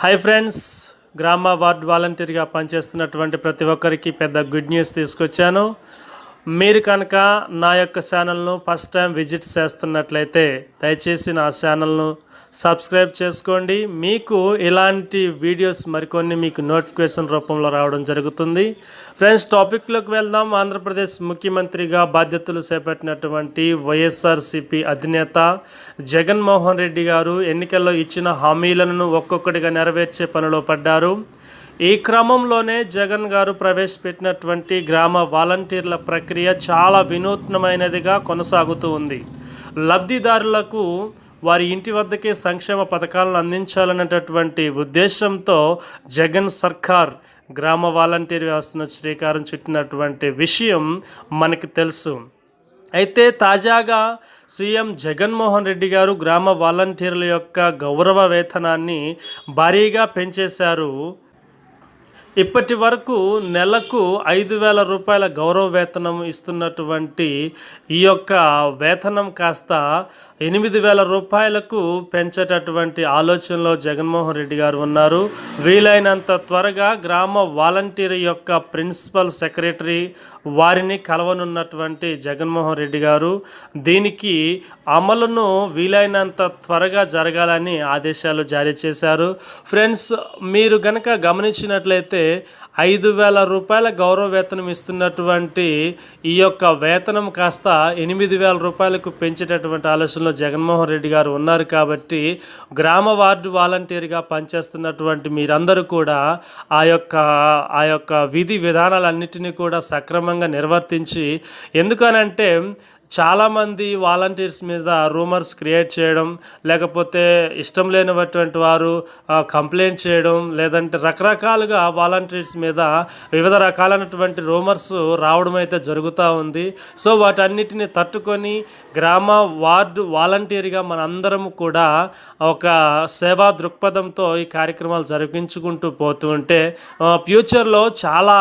Hi friends గ్రామ ward వాలంటీర్గా పనిచేస్తున్నటువంటి ప్రతి ఒక్కరికి పెద్ద గుడ్ న్యూస్ తీసుకొచ్చాను. మీరు కనుక నా యొక్క ఛానల్ను ఫస్ట్ టైం విజిట్ చేస్తున్నట్లయితే దయచేసి నా ఛానల్ను సబ్స్క్రైబ్ చేసుకోండి. మీకు ఇలాంటి వీడియోస్ మరికొన్ని మీకు నోటిఫికేషన్ రూపంలో రావడం జరుగుతుంది. ఫ్రెండ్స్ టాపిక్లోకి వెళ్దాం. ఆంధ్రప్రదేశ్ ముఖ్యమంత్రిగా బాధ్యతలు చేపట్టినటువంటి వైఎస్ఆర్సిపి అధినేత జగన్మోహన్ రెడ్డి గారు ఎన్నికల్లో ఇచ్చిన హామీలను ఒక్కొక్కటిగా నెరవేర్చే పనిలో పడ్డారు. ఈ క్రమంలోనే జగన్ గారు ప్రవేశపెట్టినటువంటి గ్రామ వాలంటీర్ల ప్రక్రియ చాలా వినూత్నమైనదిగా కొనసాగుతూ ఉంది. లబ్ధిదారులకు వారి ఇంటి వద్దకే సంక్షేమ పథకాలను అందించాలనేటటువంటి ఉద్దేశంతో జగన్ సర్కార్ గ్రామ వాలంటీర్ వ్యవస్థను శ్రీకారం చుట్టినటువంటి విషయం మనకు తెలుసు. అయితే తాజాగా సీఎం జగన్మోహన్ రెడ్డి గారు గ్రామ వాలంటీర్ల యొక్క గౌరవ వేతనాన్ని భారీగా పెంచేశారు ఇప్పటి వరకు నెలకు ఐదు వేల రూపాయల గౌరవ వేతనం ఇస్తున్నటువంటి ఈ యొక్క వేతనం కాస్త ఎనిమిది వేల రూపాయలకు పెంచేటటువంటి ఆలోచనలో జగన్మోహన్ రెడ్డి గారు ఉన్నారు. వీలైనంత త్వరగా గ్రామ వాలంటీర్ యొక్క ప్రిన్సిపల్ సెక్రటరీ వారిని కలవనున్నటువంటి జగన్మోహన్ రెడ్డి గారు దీనికి అమలును వీలైనంత త్వరగా జరగాలని ఆదేశాలు జారీ చేశారు. ఫ్రెండ్స్ మీరు గనక గమనించినట్లయితే ఐదు వేల రూపాయల గౌరవ వేతనం ఇస్తున్నటువంటి ఈ యొక్క వేతనం కాస్త ఎనిమిది వేల రూపాయలకు పెంచేటటువంటి ఆలోచనలో జగన్మోహన్ రెడ్డి గారు ఉన్నారు కాబట్టి గ్రామ వార్డు వాలంటీర్గా పనిచేస్తున్నటువంటి మీరందరూ కూడా ఆ యొక్క ఆ యొక్క విధి విధానాలన్నిటినీ కూడా సక్రమంగా నిర్వర్తించి ఎందుకనంటే చాలామంది వాలంటీర్స్ మీద రూమర్స్ క్రియేట్ చేయడం లేకపోతే ఇష్టం లేనటువంటి వారు కంప్లైంట్ చేయడం లేదంటే రకరకాలుగా వాలంటీర్స్ మీద వివిధ రకాలైనటువంటి రూమర్స్ రావడం అయితే జరుగుతూ ఉంది. సో వాటన్నిటిని తట్టుకొని గ్రామ వార్డు వాలంటీర్గా మనందరం కూడా ఒక సేవా దృక్పథంతో ఈ కార్యక్రమాలు జరిపించుకుంటూ పోతూ ఉంటే ఫ్యూచర్లో చాలా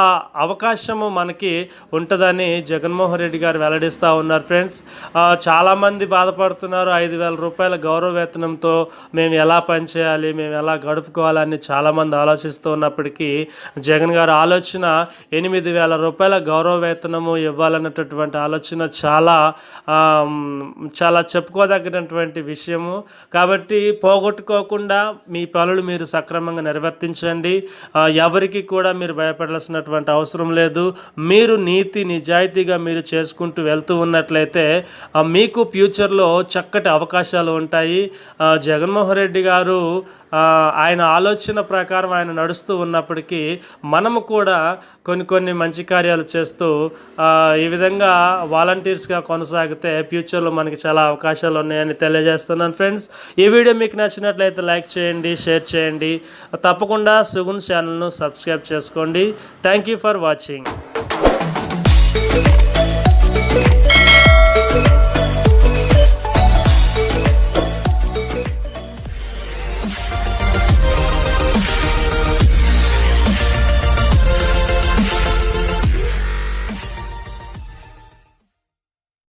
అవకాశము మనకి ఉంటుందని జగన్మోహన్ రెడ్డి గారు వెల్లడిస్తూ ఉన్నారు. ఫ్రెండ్స్ చాలామంది బాధపడుతున్నారు. ఐదు వేల రూపాయల గౌరవ వేతనంతో మేము ఎలా పనిచేయాలి మేము ఎలా గడుపుకోవాలని చాలామంది ఆలోచిస్తూ ఉన్నప్పటికీ జగన్ గారు ఆలోచన ఎనిమిది వేల రూపాయల గౌరవ వేతనము ఇవ్వాలన్నటువంటి ఆలోచన చాలా చాలా చెప్పుకోదగినటువంటి విషయము. కాబట్టి పోగొట్టుకోకుండా మీ పనులు మీరు సక్రమంగా నిర్వర్తించండి. ఎవరికి కూడా మీరు భయపడాల్సినటువంటి అవసరం లేదు. మీరు నీతి నిజాయితీగా మీరు చేసుకుంటూ వెళ్తూ ఉన్నట్లయితే అయితే మీకు ఫ్యూచర్లో చక్కటి అవకాశాలు ఉంటాయి. జగన్మోహన్ రెడ్డి గారు ఆయన ఆలోచన ప్రకారం ఆయన నడుస్తూ ఉన్నప్పటికీ మనము కూడా కొన్ని కొన్ని మంచి కార్యాలు చేస్తూ ఈ విధంగా వాలంటీర్స్గా కొనసాగితే ఫ్యూచర్లో మనకి చాలా అవకాశాలు ఉన్నాయని తెలియజేస్తున్నాను ఫ్రెండ్స్. ఈ వీడియో మీకు నచ్చినట్లయితే లైక్ చేయండి షేర్ చేయండి. తప్పకుండా సుగున్ ఛానల్ను సబ్స్క్రైబ్ చేసుకోండి. Thank you for watching.